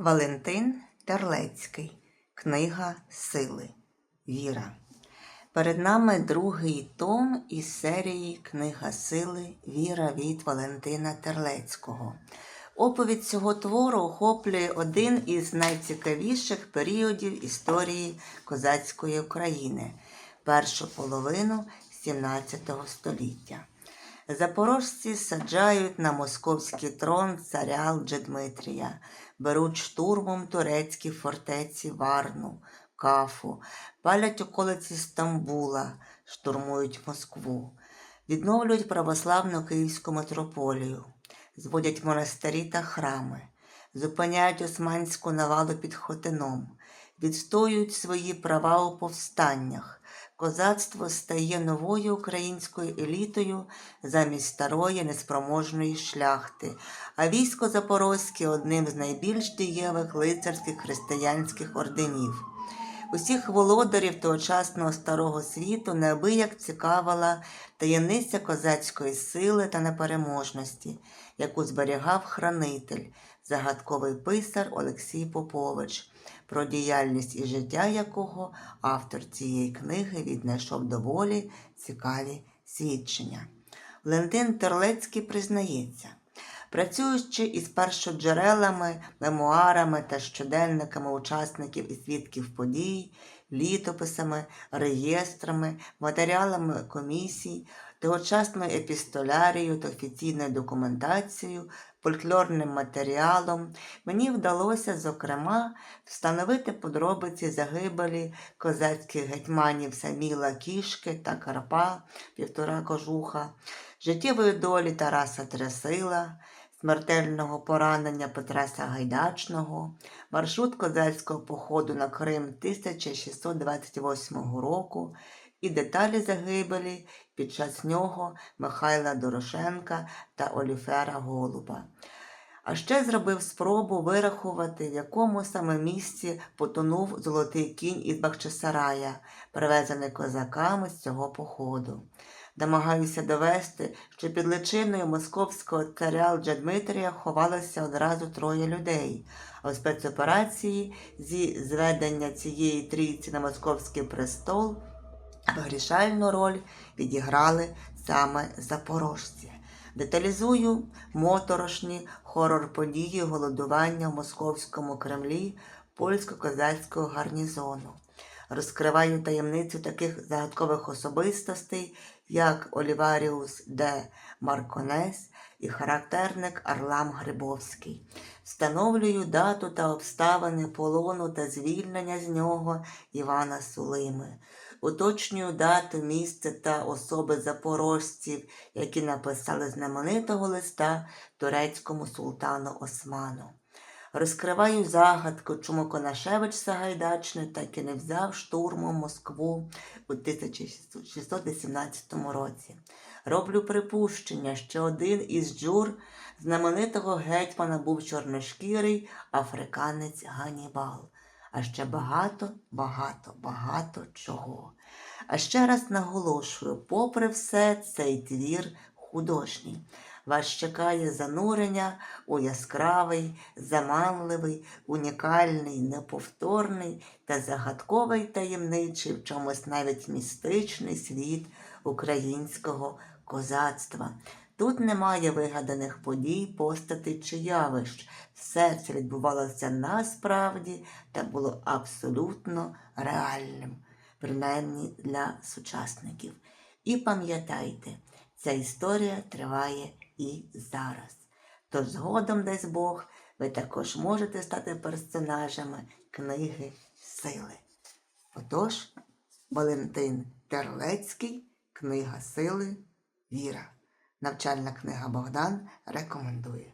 Валентин Терлецький. Книга Сили. Віра. Перед нами другий том із серії Книга Сили Віра від Валентина Терлецького. Оповідь цього твору охоплює один із найцікавіших періодів історії козацької України першу половину 17 століття. Запорожці саджають на московський трон царя Лжедмитрія, беруть штурмом турецькі фортеці Варну, Кафу, палять околиці Стамбула, штурмують Москву, відновлюють православну Київську митрополію, зводять монастирі та храми, зупиняють османську навалу під Хотином, відстоюють свої права у повстаннях. Козацтво стає новою українською елітою замість старої неспроможної шляхти, а військо Запорозьке одним з найбільш дієвих лицарських християнських орденів. Усіх володарів тогочасного старого світу неабияк цікавила таємниця козацької сили та непереможності, яку зберігав хранитель, загадковий писар Олексій Попович, про діяльність і життя якого автор цієї книги віднайшов доволі цікаві свідчення. Валентин Терлецький признається, працюючи із першоджерелами, мемуарами та щоденниками учасників і свідків подій, літописами, реєстрами, матеріалами комісій, тогочасною епістолярією та офіційною документацією, фольклорним матеріалом, мені вдалося, зокрема, встановити подробиці загибелі козацьких гетьманів Саміла Кішки та Карпа, півтора кожуха, життєвої долі Тараса Трясила, смертельного поранення Петра Сагайдачного, маршрут козацького походу на Крим 1628 року і деталі загибелі під час нього Михайла Дорошенка та Оліфера Голуба. А ще зробив спробу вирахувати, в якому саме місці потонув золотий кінь із Бахчисарая, привезений козаками з цього походу. Намагаюся довести, що під личиною московського царя Дмитрія ховалося одразу троє людей, а у спецоперації зі зведення цієї трійці на московський престол вирішальну роль відіграли саме запорожці. Деталізую моторошні хорор-події голодування в московському Кремлі польсько-козацького гарнізону. Розкриваю таємницю таких загадкових особистостей, як Оліваріус де Марконес і характерник Арлам Грибовський. Встановлюю дату та обставини полону та звільнення з нього Івана Сулими. Уточнюю дату, місце та особи запорожців, які написали знаменитого листа турецькому султану Осману. Розкриваю загадку, чому Конашевич Сагайдачний так і не взяв штурмом Москву у 1618 році. Роблю припущення, що один із джур знаменитого гетьмана був чорношкірий африканець Ганібал. А ще багато, багато, багато чого. А ще раз наголошую, попри все, цей твір художній. Вас чекає занурення у яскравий, заманливий, унікальний, неповторний та загадковий таємничий, в чомусь навіть містичний світ українського козацтва. Тут немає вигаданих подій, постатей чи явищ. Все це відбувалося насправді та було абсолютно реальним, принаймні для сучасників. І пам'ятайте, ця історія триває і зараз. Тож згодом, дасть Бог, ви також можете стати персонажами книги Сили. Отож, Валентин Терлецький, Книга Сили, Віра. Навчальна книга Богдан рекомендує.